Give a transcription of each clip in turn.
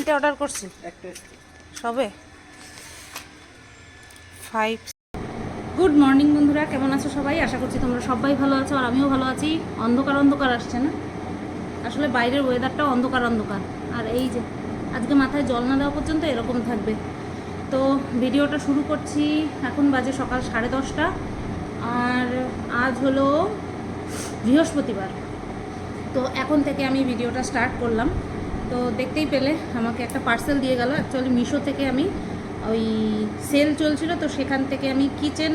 তিনটে অর্ডার করছি। সবে? ফাইভ গুড মর্নিং বন্ধুরা কেমন আছো সবাই? আশা করছি তোমরা সবাই ভালো আছো আর আমিও ভালো আছি। অন্ধকার অন্ধকার আসছে না? আসলে বাইরের ওয়েদারটাও অন্ধকার অন্ধকার। আর এই যে আজকে মাথায় জল না দেওয়া পর্যন্ত এরকম থাকবে। তো ভিডিওটা শুরু করছি এখন বাজে সকাল সাড়ে দশটা। আর আজ হলো বৃহস্পতিবার। তো এখন থেকে আমি ভিডিওটা স্টার্ট করলাম। তো দেখতেই পেলে, আমাকে একটা পার্সেল দিয়ে গেল। অ্যাকচুয়ালি মিশো থেকে আমি ওই সেল চলছিল, তো সেখান থেকে আমি কিচেন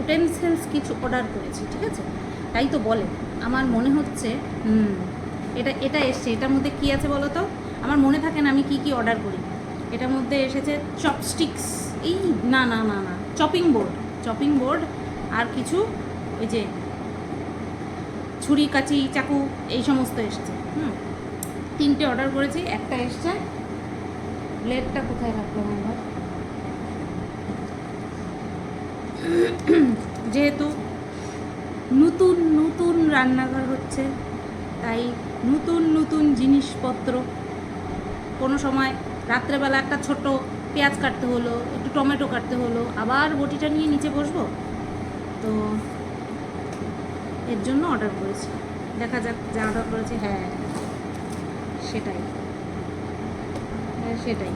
উটেনসিলস কিছু অর্ডার করেছি, ঠিক আছে? তাই তো বলে। আমার মনে হচ্ছে এটা এটা এসছে। এটার মধ্যে কী আছে বলো তো? আমার মনে থাকে না আমি কি কি অর্ডার করি। এটার মধ্যে এসেছে চপস্টিক্স এই, না না না না চপিং বোর্ড চপিং বোর্ড আর কিছু ওই যে ছুরি, কাচি, চাকু, এই সমস্ত এসছে। হুম তিনটে অর্ডার করেছি, একটা এসছে। ব্লেডটা কোথায় রাখলাম আমরা যেহেতু নতুন নতুন রান্নাঘর হচ্ছে, তাই নতুন নতুন জিনিসপত্র। কোনো সময় রাত্রেবেলা একটা ছোট পেঁয়াজ কাটতে হলো, একটু টমেটো কাটতে হলো, আবার বটিটা নিয়ে নিচে বসবো। তো এর জন্য অর্ডার করেছি। দেখা যাক যা অর্ডার করেছি হ্যাঁ। সেটাই। হ্যাঁ সেটাই।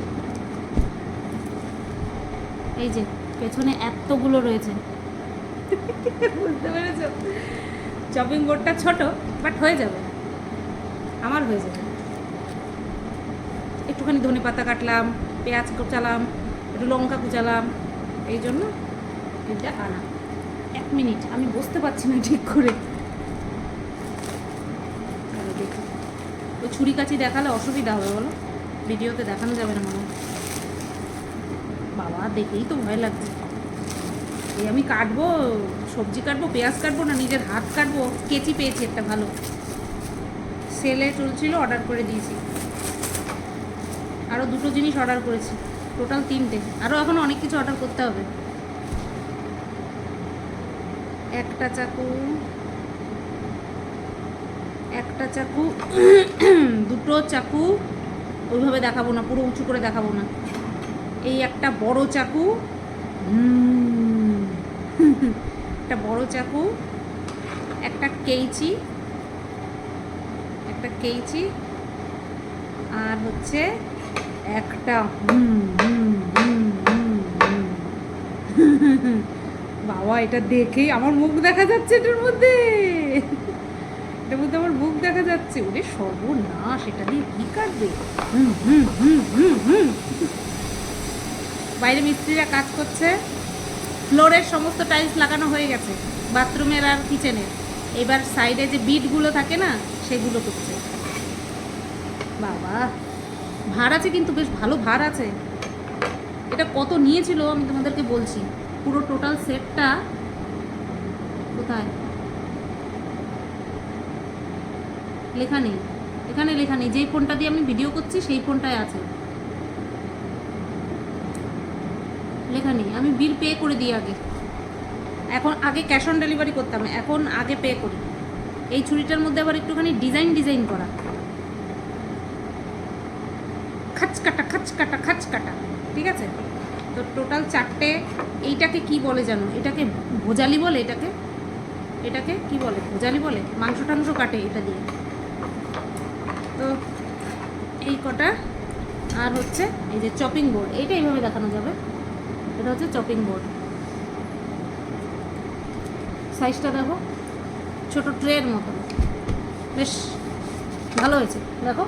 এই যে, পেছনে এতগুলো রয়েছে। বুঝতে পেরেছ? চপিং বোর্ডটা ছোট বাট হয়ে যাবে। আমার হয়ে যাবে। একটুখানি ধনে পাতা কাটলাম, পেঁয়াজ কুচালাম, একটু লঙ্কা কুচালাম, এই জন্য এটা আনা। এক মিনিট, আমি বুঝতে পারছি না ঠিক করে আরে দেখি ওই ছুরি কাচি দেখালে অসুবিধা হবে বলো? ভিডিওতে দেখানো যাবে না মনে বাবা, দেখেই তো ভয় লাগছে। এই আমি কাটবো, সবজি কাটবো, পেঁয়াজ কাটবো না, নিজের হাত কাটবো? কেচি পেয়েছি একটা ভালো। সেলে চলছিল, অর্ডার করে দিয়েছি। আরও দুটো জিনিস অর্ডার করেছি। টোটাল তিনটে। আরও এখন অনেক কিছু অর্ডার করতে হবে। একটা চাকু একটা চাকু, দুটো চাকু, ওইভাবে দেখাবো না, পুরো উঁচু করে দেখাবো না এই একটা বড় চাকু, একটা বড় চাকু, একটা কেইচি একটা কেইচি, আর হচ্ছে একটা। বাবা, এটা দেখেই আমার মুখ দেখা যাচ্ছে এটার মধ্যে এটার মধ্যে আমার মুখ দেখা যাচ্ছে। ওরে সর্বনাশ এটা দিয়ে কি কাটবে? হুম হুম হুম হুম হুম। বাইরে মিস্ত্রিরা কাজ করছে। ফ্লোরের সমস্ত টাইলস লাগানো হয়ে গেছে বাথরুমের আর কিচেনের এবার সাইডে যে বিটগুলো থাকে না সেগুলো করছে। বাবা ভার আছে কিন্তু বেশ ভালো ভার আছে। এটা কত নিয়েছিল আমি তোমাদেরকে বলছি। পুরো টোটাল সেটটা কোথায়? লেখা নেই। এখানে লেখা নেই। যেই ফোনটা দিয়ে আমি ভিডিও করছি, সেই ফোনটায় আছে। লেখা নেই। আমি বিল পে করে দিই আগে। এখন আগে ক্যাশ অন ডেলিভারি করতাম। এখন আগে পে করি। এই ছুরিটার মধ্যে আবার একটুখানি ডিজাইন ডিজাইন করা। খাচ কাটা খাচ কাটা খাচ কাটা ঠিক আছে? তো টোটাল চারটে, এইটাকে কি বলে জানো? এটাকে ভোজালি বলে এটাকে? এটাকে কি বলে? ভোজালি বলে? মাংস, টাংস কাটে এটা দিয়ে। তো এই কটা, আর হচ্ছে এই যে চপিং বোর্ড এইটা এইভাবে দেখানো যাবে। এটা হচ্ছে চপিং বোর্ড সাইজটা দেখো, ছোট ট্রের মতো। বেশ ভালো হয়েছে। দেখো,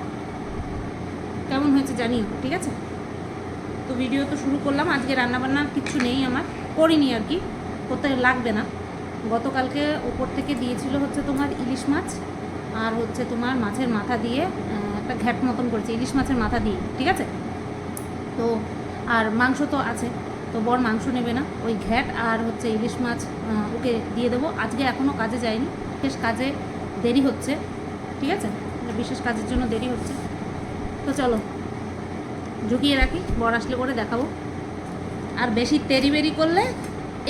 কেমন হয়েছে জানিও, ঠিক আছে? তো ভিডিও তো শুরু করলাম, আজকে রান্নাবান্নার কিচ্ছু নেই আমার। করিনি আর কি, করতে লাগবে না। গতকালকে ওপর থেকে দিয়েছিল হচ্ছে তোমার ইলিশ মাছ। আর হচ্ছে তোমার মাছের মাথা দিয়ে একটা ঘ্যাট মতন করেছে, ইলিশ মাছের মাথা দিয়ে, ঠিক আছে? তো, আর মাংস তো আছে, তো বর মাংস নেবে না, ওই ঘ্যাট আর হচ্ছে ইলিশ মাছ ওকে দিয়ে দেবো। আজকে এখনও কাজে যায়নি, বিশেষ কাজে দেরি হচ্ছে, ঠিক আছে? বিশেষ কাজের জন্য দেরি হচ্ছে। তো চলো ঝুঁকিয়ে রাখি, বর আসলে পরে দেখাবো। আর বেশি তেরি বেরি করলে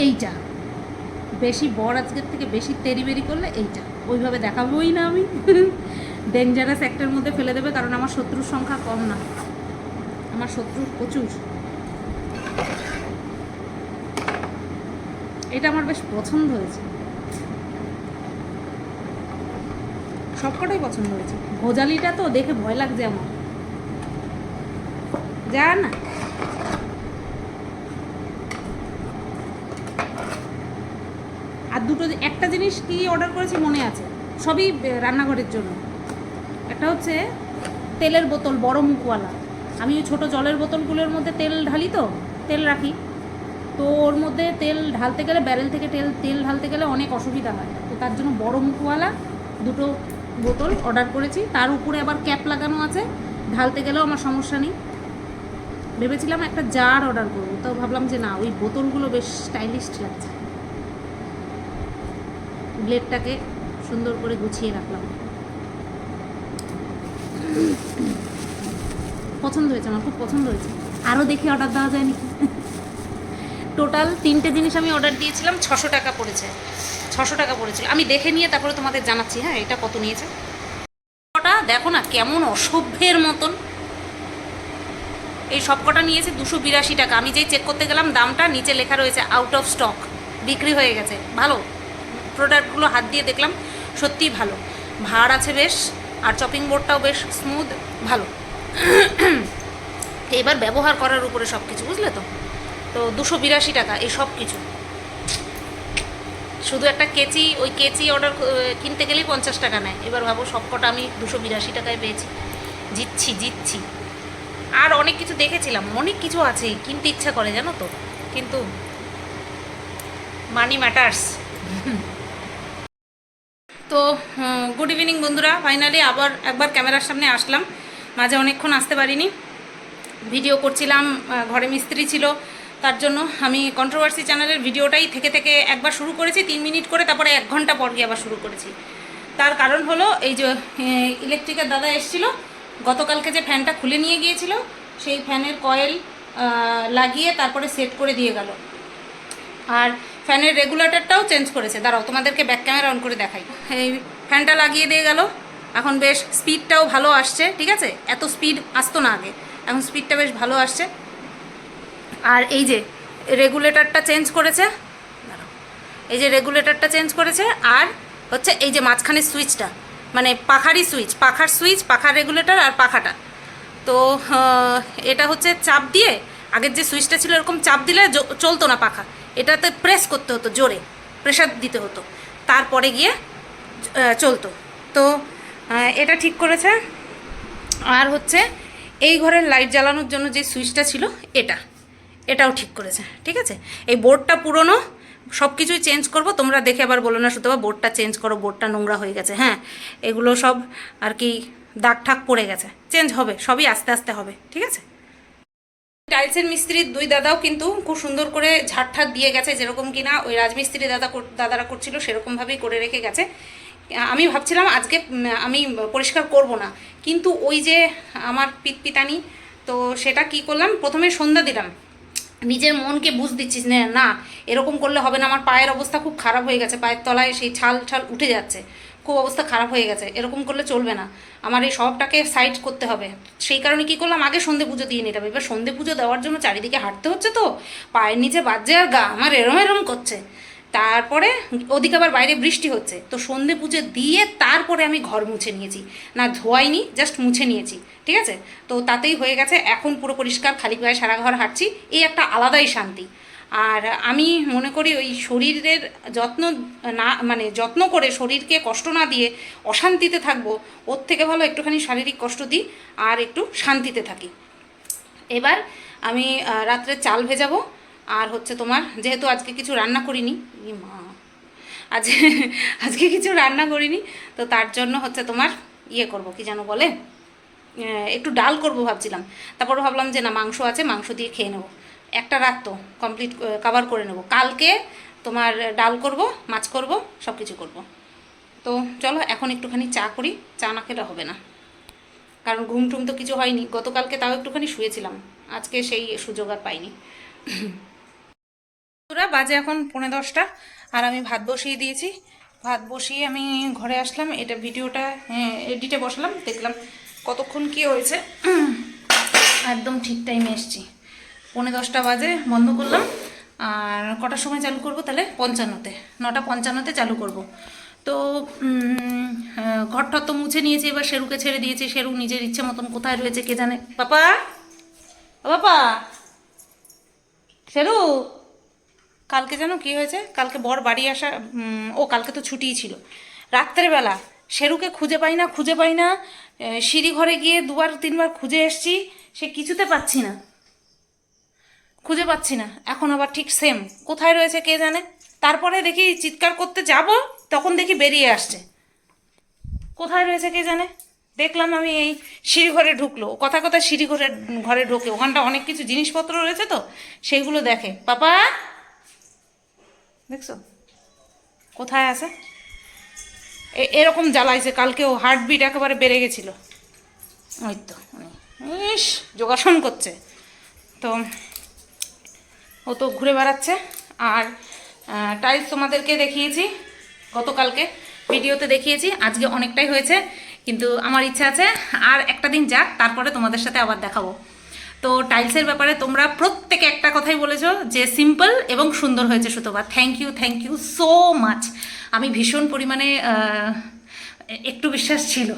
এইটা, বেশি বর আজকের থেকে বেশি তেরি বেরি করলে এইটা। ওইভাবে দেখাবোই না আমি। ডেঞ্জারাস একটার মধ্যে ফেলে দেবে, কারণ আমার শত্রুর সংখ্যা কম না। আমার শত্রু প্রচুর। এটা আমার বেশ পছন্দ হয়েছে। সবকটাই পছন্দ হয়েছে। ভোজালিটা তো দেখে ভয় লাগছে আমার। যা না। দুটো একটা জিনিস কি অর্ডার করেছি মনে আছে? সবই রান্নাঘরের জন্য। একটা হচ্ছে তেলের বোতল, বড় মুখওয়ালা। আমি ওই ছোটো জলের বোতলগুলোর মধ্যে তেল ঢালি তো, তেল রাখি। তো ওর মধ্যে তেল ঢালতে গেলে ব্যারেল থেকে তেল তেল ঢালতে গেলে অনেক অসুবিধা হয়। তো তার জন্য বড় মুখওয়ালা দুটো বোতল অর্ডার করেছি। তার উপরে আবার ক্যাপ লাগানো আছে। ঢালতে গেলেও আমার সমস্যা নেই। ভেবেছিলাম একটা জার অর্ডার করব তো ভাবলাম যে না, ওই বোতলগুলো বেশ স্টাইলিশ লাগছে। ব্লেডটাকে সুন্দর করে গুছিয়ে রাখলাম। পছন্দ হয়েছে, আমার খুব পছন্দ হয়েছে। আরও দেখি অর্ডার দেওয়া যায় নাকি? টোটাল তিনটে জিনিস আমি অর্ডার দিয়েছিলাম, ছশো টাকা পড়েছে। ছশো টাকা পড়েছিল। আমি দেখে নিয়ে তারপরে তোমাদের জানাচ্ছি হ্যাঁ এটা কত নিয়েছে? ওটা দেখো না, কেমন অসভ্যের মতন। এই সবকটা নিয়েছে দুশো বিরাশি টাকা। আমি যেই চেক করতে গেলাম, দামটা নিচে লেখা রয়েছে আউট অফ স্টক বিক্রি হয়ে গেছে। ভালো? প্রোডাক্টগুলো হাত দিয়ে দেখলাম সত্যিই ভালো। ভাড় আছে বেশ, আর চপিং বোর্ডটাও বেশ স্মুথ ভালো। এবার ব্যবহার করার উপরে সব কিছু বুঝলে তো? তো দুশো বিরাশি টাকা, এই সব কিছু শুধু একটা কেচি, ওই কেচি অর্ডার কিনতে গেলেই পঞ্চাশ টাকা নেয়। এবার ভাবো সবকটা আমি দুশো বিরাশি টাকায় পেয়েছি। জিতছি জিতছি। আর অনেক কিছু দেখেছিলাম, অনেক কিছু আছে, কিনতে ইচ্ছা করে, জানো তো? কিন্তু মানি ম্যাটার্স তো গুড ইভিনিং বন্ধুরা। ফাইনালি আবার একবার ক্যামেরার সামনে আসলাম। মাঝে অনেকক্ষণ আসতে পারিনি। ভিডিও করছিলাম ঘরে মিস্ত্রি ছিল। তার জন্য আমি কন্ট্রোভার্সি চ্যানেলের ভিডিওটাই থেকে থেকে একবার শুরু করেছি। তিন মিনিট করে তারপরে এক ঘণ্টা পর গিয়ে আবার শুরু করেছি। তার কারণ হলো, এই যে ইলেকট্রিকের দাদা এসেছিল। গতকালকে যে ফ্যানটা খুলে নিয়ে গিয়েছিল, সেই ফ্যানের কয়েল লাগিয়ে তারপরে সেট করে দিয়ে গেল। আর ফ্যানের রেগুলেটরটাও চেঞ্জ করেছে। দাঁড়াও, তোমাদেরকে ব্যাক ক্যামেরা অন করে দেখাই। এই ফ্যানটা লাগিয়ে দিয়ে গেল। এখন বেশ স্পিডটাও ভালো আসছে, ঠিক আছে? এত স্পিড আসতো না আগে। এখন স্পিডটা বেশ ভালো আসছে। আর এই যে রেগুলেটরটা চেঞ্জ করেছে এই যে রেগুলেটরটা চেঞ্জ করেছে, আর হচ্ছে এই যে মাঝখানের সুইচটা মানে পাখারই সুইচ, পাখার সুইচ, পাখার রেগুলেটর আর পাখাটা। তো এটা হচ্ছে চাপ দিয়ে আগের যে সুইচটা ছিল এরকম চাপ দিলে চলতো না পাখা। এটাতে প্রেস করতে হতো জোরে প্রেশার দিতে হতো। তারপরে গিয়ে চলতো। তো এটা ঠিক করেছে। আর হচ্ছে, এই ঘরের লাইট জ্বালানোর জন্য যে সুইচটা ছিল, এটা। এটাও ঠিক করেছে, ঠিক আছে? এই বোর্ডটা পুরনো সব কিছুই চেঞ্জ করব। তোমরা দেখে আবার বলো না শুধু বোর্ডটা চেঞ্জ করো বোর্ডটা নোংরা হয়ে গেছে হ্যাঁ? এগুলো সব আর কি দাগ ঠাক পড়ে গেছে। চেঞ্জ হবে, সবই আস্তে আস্তে হবে, ঠিক আছে? টাইলসের মিস্ত্রির দুই দাদাও কিন্তু খুব সুন্দর করে ঝাড়ঠাট দিয়ে গেছে, যেরকম কিনা ওই রাজমিস্ত্রি দাদা দাদারা করছিল সেরকমভাবেই করে রেখে গেছে। আমি ভাবছিলাম আজকে আমি পরিষ্কার করব না। কিন্তু ওই যে আমার পিতপিতানি, তো সেটা কি করলাম? প্রথমে সন্ধ্যা দিলাম। নিজের মনকে বুঝ দিচ্ছিস, না এরকম করলে হবে না। আমার পায়ের অবস্থা খুব খারাপ হয়ে গেছে, পায়ের তলায় সেই ছাল ছাল উঠে যাচ্ছে। খুব অবস্থা খারাপ হয়ে গেছে, এরকম করলে চলবে না। আমার এই সবটাকে সাইড করতে হবে। সেই কারণে কি করলাম? আগে সন্ধে পুজো দিয়ে নিলাম। এবার সন্ধে পুজো দেওয়ার জন্য চারিদিকে হাঁটতে হচ্ছে তো। পায়ের নিচে বাজছে আর গা আমার এরম এরম করছে। তারপরে ওদিকে আবার বাইরে বৃষ্টি হচ্ছে। তো সন্ধে পুজো দিয়ে তারপরে আমি ঘর মুছে নিয়েছি। না ধোয়াইনি জাস্ট মুছে নিয়েছি। ঠিক আছে? তো তাতেই হয়ে গেছে। এখন পুরো পরিষ্কার, খালি পায়ে সারা ঘর হাঁটছি। এই একটা আলাদাই শান্তি। আর আমি মনে করি ওই শরীরের যত্ন না মানে যত্ন করে শরীরকে কষ্ট না দিয়ে অশান্তিতে থাকব, ওর থেকে ভালো একটুখানি শারীরিক কষ্ট দিই আর একটু শান্তিতে থাকি। এবার আমি রাত্রে চাল ভেজাবো, আর হচ্ছে তোমার যেহেতু আজকে কিছু রান্না করিনি মা, আজ, আজকে কিছু রান্না করিনি, তো তার জন্য হচ্ছে তোমার ইয়ে করব, কি যেন বলে একটু ডাল করব ভাবছিলাম। তারপর ভাবলাম যে না, মাংস আছে, মাংস দিয়ে খেয়ে নেব। একটা রাত তো কমপ্লিট কভার করে নেব। কালকে তোমার ডাল করব, মাছ করব সব কিছু করব। তো চলো, এখন একটুখানি চা করি। চা না খেলে হবে না। কারণ ঘুম টুম তো কিছু হয়নি। গতকালকে তাও একটুখানি শুয়েছিলাম। আজকে সেই সুযোগ আর পাইনি। পুরা বাজে এখন পৌনে দশটা। আর আমি ভাত বসিয়ে দিয়েছি। ভাত বসিয়ে আমি ঘরে আসলাম। এটা ভিডিওটা এডিটে বসালাম। দেখলাম কতক্ষণ কি হয়েছে। একদম ঠিক টাইমে এসছি। পৌনে দশটা বাজে বন্ধ করলাম। আর কটার সময় চালু করব? তাহলে পঞ্চান্নতে। নটা পঞ্চান্নতে চালু করব। তো আহ, ঘরটা তো মুছে নিয়েছি এবার শেরুকে ছেড়ে দিয়েছি। শেরু নিজের ইচ্ছে মতন কোথায় রয়েছে কে জানে? পাপা পাপা শেরু! কালকে যেন কি হয়েছে? কালকে বর বাড়ি আসা ও কালকে তো ছুটিই ছিল। রাত্রেবেলা শেরুকে খুঁজে পাই না খুঁজে পাই না। সিঁড়ি ঘরে গিয়ে দুবার তিনবার খুঁজে এসছি। সে কিছুতে পাচ্ছি না। খুঁজে পাচ্ছি না। এখন আবার ঠিক সেম কোথায় রয়েছে কে জানে? তারপরে দেখি চিৎকার করতে যাব, তখন দেখি বেরিয়ে আসছে। কোথায় রয়েছে কে জানে? দেখলাম আমি এই সিঁড়ি ঘরে ঢুকলো। কথা কথা সিঁড়ি ঘরে ঘরে ঢোকে। ওখানটা অনেক কিছু জিনিসপত্র রয়েছে তো, সেইগুলো দেখে। পাপা! দেখছ? কোথায় আছে? এরকম জ্বালাইছে। কালকেও হার্টবিট একেবারে বেড়ে গেছিল। ওই তো। ইস, যোগাসন করছে। তো ও তো ঘুরে বেড়াচ্ছে। আর টাইলস তোমাদেরকে দেখিয়েছি, গতকালকে ভিডিওতে দেখিয়েছি, আজকে অনেকটাই হয়েছে, কিন্তু আমার ইচ্ছা আছে আর একটা দিন যাক, তারপরে তোমাদের সাথে আবার দেখাবো। তো টাইলসের ব্যাপারে তোমরা প্রত্যেকে একটা কথাই বলেছ যে সিম্পল এবং সুন্দর হয়েছে সুতোবা thank you thank you so much আমি ভীষণ পরিমাণে একটু বিশ্বাস ছিল।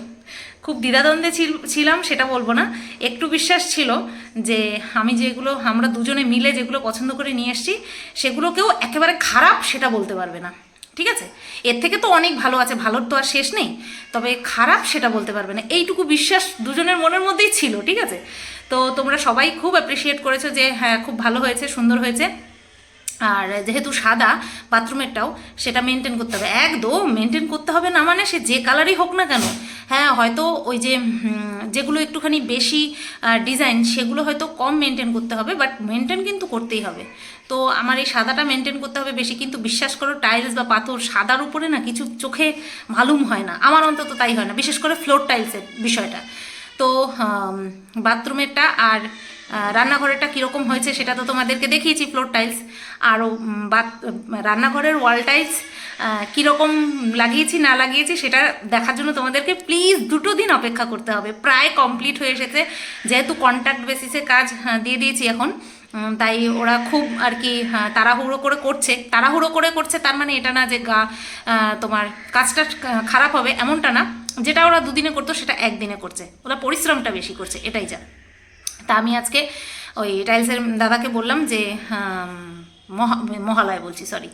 খুব দ্বিধাদ্বন্দ্বে ছিল- ছিলাম, সেটা বলব না। একটু বিশ্বাস ছিল যে আমি যেগুলো, আমরা দুজনে মিলে যেগুলো পছন্দ করে নিয়ে এসেছি, সেগুলোকেও একেবারে খারাপ সেটা বলতে পারবে না। ঠিক আছে? এর থেকে তো অনেক ভালো আছে, ভালোর তো আর শেষ নেই। তবে খারাপ সেটা বলতে পারবে না। এইটুকু বিশ্বাস দুজনের মনের মধ্যেই ছিল, ঠিক আছে? তো তোমরা সবাই খুব অ্যাপ্রিসিয়েট করেছ যে হ্যাঁ খুব ভালো হয়েছে, সুন্দর হয়েছে। আর যেহেতু সাদা বাথরুমেরটাও সেটা মেনটেন করতে হবে। একদম মেনটেন করতে হবে না মানে সে যে কালারই হোক না কেন হ্যাঁ হয়তো ওই যে যেগুলো একটুখানি বেশি ডিজাইন সেগুলো হয়তো কম মেনটেন করতে হবে বাট মেনটেন কিন্তু করতেই হবে। তো আমার এই সাদাটা মেনটেন করতে হবে বেশি, কিন্তু বিশ্বাস করো টাইলস বা পাথর সাদার উপরে না কিছু চোখে মালুম হয় না। আমার অন্তত তাই হয় না, বিশেষ করে ফ্লোর টাইলসের বিষয়টা। তো বাথরুমেরটা আর রান্নাঘরেরটা কীরকম হয়েছে সেটা তো তোমাদেরকে দেখিয়েছি ফ্লোর টাইলস আরও বাথ রান্নাঘরের ওয়াল টাইলস কীরকম লাগিয়েছি না লাগিয়েছি সেটা দেখার জন্য তোমাদেরকে প্লিজ দুটো দিন অপেক্ষা করতে হবে। প্রায় কমপ্লিট হয়ে এসেছে। যেহেতু কন্ট্যাক্ট বেসিসে কাজ আহ, দিয়ে দিয়েছি এখন তাই ওরা খুব আর কি হ্যাঁ, তাড়াহুড়ো করে করছে। তাড়াহুড়ো করে করছে তার মানে এটা না যে গা তোমার কাজটা খারাপ হবে এমনটা না। যেটা ওরা দুদিনে করতো সেটা একদিনে করছে। ওরা পরিশ্রমটা বেশি করছে এটাই যা। তা আমি আজকে ওই টাইলসের দাদাকে বললাম যে মহা মহালয় বলছি সরি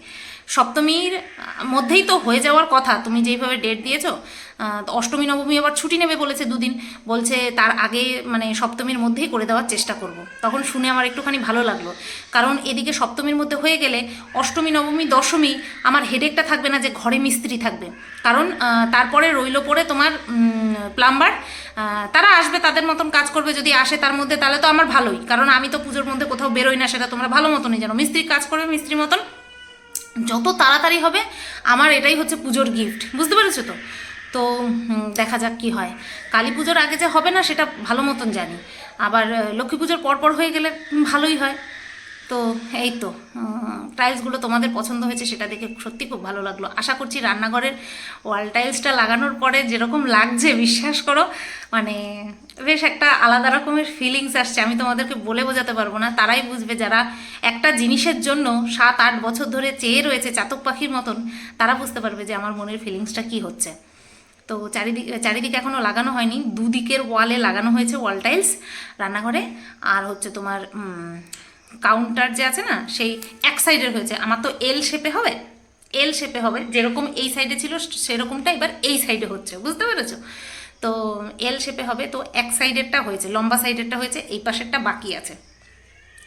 সপ্তমীর মধ্যেই তো হয়ে যাওয়ার কথা। তুমি যেইভাবে ডেট দিয়েছ অষ্টমী, নবমী আবার ছুটি নেবে বলেছে দুদিন। বলছে তার আগে মানে সপ্তমীর মধ্যেই করে দেওয়ার চেষ্টা করব। তখন শুনে আমার একটুখানি ভালো লাগল। কারণ এদিকে সপ্তমীর মধ্যে হয়ে গেলে অষ্টমী, নবমী, দশমী আমার হেডেকটা থাকবে না যে ঘরে মিস্ত্রি থাকবে। কারণ তারপরে রইল পরে তোমার প্লাম্বার তারা আসবে, তাদের মতন কাজ করবে, যদি আসে তার মধ্যে তাহলে তো আমার ভালোই। কারণ আমি তো পুজোর মধ্যে কোথাও বেরোই না, সেটা তোমরা ভালো মতনই জানো। মিস্ত্রি কাজ করবে, মিস্ত্রি মতন যত তাড়াতাড়ি হবে, আমার এটাই হচ্ছে পুজোর গিফট বুঝতে পেরেছ তো? তো দেখা যাক কি হয়। কালী পুজোর আগে যে হবে না, সেটা ভালো মতন জানি। আবার লক্ষ্মী পুজোর পরপর হয়ে গেলে ভালোই হয়। তো এই তো টাইলসগুলো তোমাদের পছন্দ হয়েছে সেটা দেখে সত্যি খুব ভালো লাগল। আশা করছি রান্নাঘরের ওয়াল টাইলসটা লাগানোর পরে যেরকম লাগছে, বিশ্বাস করো মানে বেশ একটা আলাদা রকমের ফিলিংস আসছে। আমি তোমাদেরকে বলে বোঝাতে পারব না, তারাই বুঝবে যারা একটা জিনিসের জন্য সাত, আট বছর ধরে চেয়ে রয়েছে চাতক পাখির মতন, তারা বুঝতে পারবে যে আমার মনের ফিলিংসটা কি হচ্ছে। তো চারিদিকে চারিদিকে এখনও লাগানো হয়নি, দুদিকের ওয়ালে লাগানো হয়েছে ওয়াল টাইলস রান্নাঘরে। আর হচ্ছে তোমার কাউন্টার যে আছে না, সেই এক সাইডের হয়েছে। আমার তো এল শেপে হবে এল শেপে হবে। যেরকম এই সাইডে ছিল, সেরকমটা এবার এই সাইডে হচ্ছে। বুঝতে পেরেছ? তো এল শেপে হবে, তো এক সাইডেরটা হয়েছে, লম্বা সাইডেরটা হয়েছে, এই পাশেরটা বাকি আছে।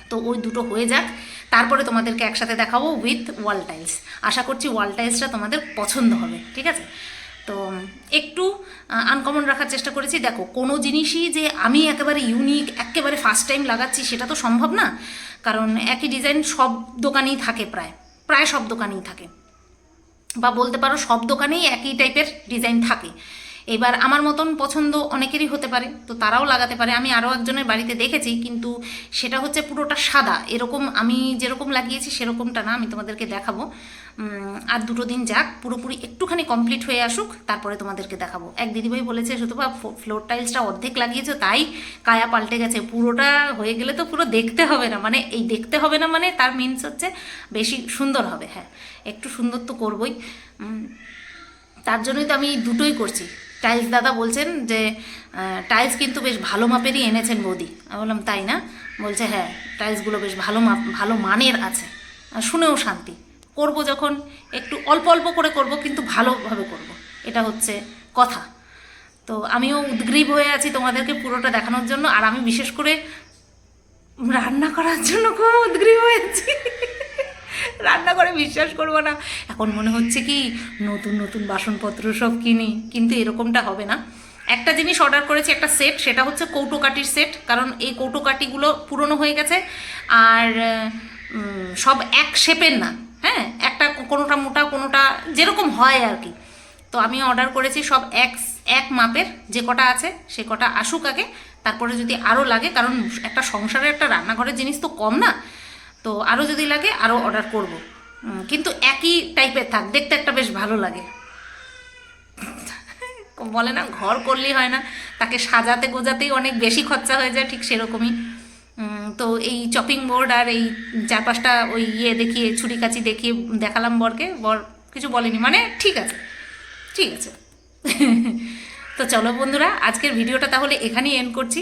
তো ওই দুটো হয়ে যাক। তারপরে তোমাদেরকে একসাথে দেখাবো উইথ ওয়াল টাইলস আশা করছি ওয়াল টাইলসটা তোমাদের পছন্দ হবে, ঠিক আছে? তো, একটু আনকমন রাখার চেষ্টা করেছি। দেখো, কোনো জিনিসই যে আমি একেবারে ইউনিক একেবারে ফার্স্ট টাইম লাগাচ্ছি, সেটা তো সম্ভব না। কারণ একই ডিজাইন সব দোকানেই থাকে প্রায়। প্রায় সব দোকানেই থাকে। বা বলতে পারো, সব দোকানেই একই টাইপের ডিজাইন থাকে। এবার আমার মতন পছন্দ অনেকেরই হতে পারে, তো তারাও লাগাতে পারে। আমি আরও একজনের বাড়িতে দেখেছি, কিন্তু সেটা হচ্ছে পুরোটা সাদা। এরকম আমি যেরকম লাগিয়েছি সেরকমটা না, আমি তোমাদেরকে দেখাবো। আর দুটো দিন যাক, পুরোপুরি একটুখানি কমপ্লিট হয়ে আসুক, তারপরে তোমাদেরকে দেখাবো। এক দিদিভাই বলেছে, শুধু বা ফ্লোর টাইলসটা অর্ধেক লাগিয়েছো, তাই কায়া পাল্টে গেছে। পুরোটা হয়ে গেলে তো পুরো দেখতে হবে না। মানে এই দেখতে হবে না মানে তার মিনস হচ্ছে বেশি সুন্দর হবে হ্যাঁ। একটু সুন্দর তো করবই। তার জন্যই তো আমি দুটোই করছি। টাইলস দাদা বলছেন যে টাইলস কিন্তু বেশ ভালো মাপেরই এনেছেন বৌদি। আমি বললাম, তাই না? বলছে হ্যাঁ টাইলসগুলো বেশ ভালো মাপ, ভালো মানের আছে। আর শুনেও শান্তি। করব যখন, একটু অল্প অল্প করে করব, কিন্তু ভালোভাবে করব। এটা হচ্ছে কথা। তো আমিও উদ্গ্রীব হয়ে আছি তোমাদেরকে পুরোটা দেখানোর জন্য। আর আমি বিশেষ করে রান্না করার জন্য খুব উদ্গ্রীব হয়েছি রান্না করে বিশ্বাস করব না। এখন মনে হচ্ছে কি নতুন নতুন বাসনপত্র সব কিনি, কিন্তু এরকমটা হবে না। একটা জিনিস অর্ডার করেছি, একটা সেট সেটা হচ্ছে কৌটোকাটির সেট কারণ এই কৌটোকাটিগুলো পুরনো হয়ে গেছে, আর সব এক শেপের না হ্যাঁ? একটা কোনোটা মোটা, কোনোটা যেরকম হয় আর কি। তো আমি অর্ডার করেছি সব এক এক মাপের, যে কটা আছে, সে কটা আসুক আগে, তারপরে যদি আরও লাগে, কারণ একটা সংসারের একটা রান্নাঘরের জিনিস তো কম না তো আরও যদি লাগে আরও অর্ডার করব। কিন্তু একই টাইপের থাক, দেখতে একটা বেশ ভালো লাগে। বলে না, ঘর করলেই হয় না, তাকে সাজাতে গোজাতেই অনেক বেশি খরচা হয়ে যায়, ঠিক সেরকমই। তো এই চপিং বোর্ড আর এই চার পাঁচটা ওই ইয়ে দেখিয়ে ছুরি কাচি দেখিয়ে দেখালাম বরকে, বর কিছু বলেনি। মানে ঠিক আছে ঠিক আছে। তো চলো বন্ধুরা, আজকের ভিডিওটা তাহলে এখানেই এন্ড করছি।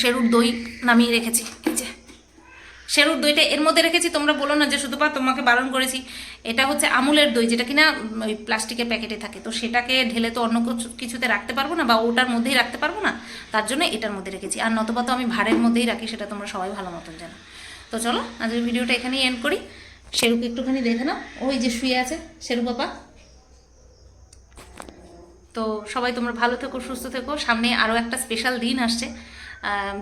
শেরুর দই নামিয়ে রেখেছি, এই যে। শেরুর দইটা এর মধ্যে রেখেছি, তোমরা বলো না যে শুধু বা তোমাকে বারণ করেছি। এটা হচ্ছে আমুলের দই, যেটা কিনা ওই প্লাস্টিকের প্যাকেটে থাকে। তো সেটাকে ঢেলে তো অন্য কিছু- কিছুতে রাখতে পারব না বা ওটার মধ্যেই রাখতে পারব না, তার জন্য এটার মধ্যে রেখেছি। আর নতবা তো আমি ভাড়ের মধ্যেই রাখি, সেটা তোমরা সবাই ভালো মতন জানো। তো চলো আজকের ভিডিওটা এখানেই এন্ড করি। শেরুকে একটুখানি দেখে নাও। ওই যে শুয়ে আছে, শেরু বাবা তো সবাই তোমরা ভালো থেকো, সুস্থ থেকো। সামনে আরও একটা স্পেশাল দিন আসছে।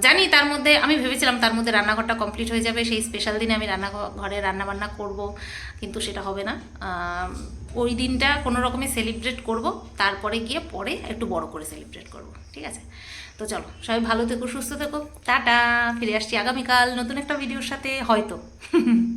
জানি তার মধ্যে, আমি ভেবেছিলাম তার মধ্যে রান্নাঘরটা কমপ্লিট হয়ে যাবে, সেই স্পেশাল দিনে আমি রান্না ঘরে রান্নাবান্না করব, কিন্তু সেটা হবে না। ওই দিনটা কোনো রকমে সেলিব্রেট করব, তারপরে গিয়ে পরে একটু বড় করে সেলিব্রেট করব, ঠিক আছে? তো চলো, সবাই ভালো থেকো, সুস্থ থেকো, টাটা, ফিরে আসছি আগামীকাল নতুন একটা ভিডিওর সাথে, হয়তো।